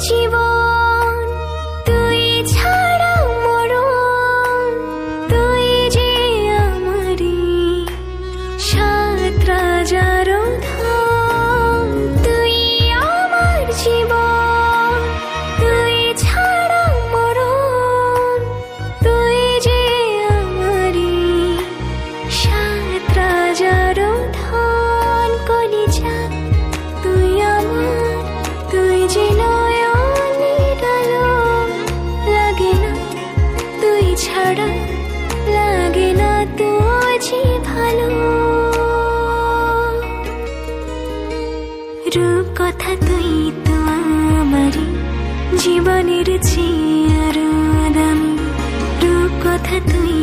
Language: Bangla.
জীবন ছাড়া লাগে না তো ভালো। রূপ কথা তুই তো আমার জীবনের চেয়ে আরও দামি। রূপ কথা তুই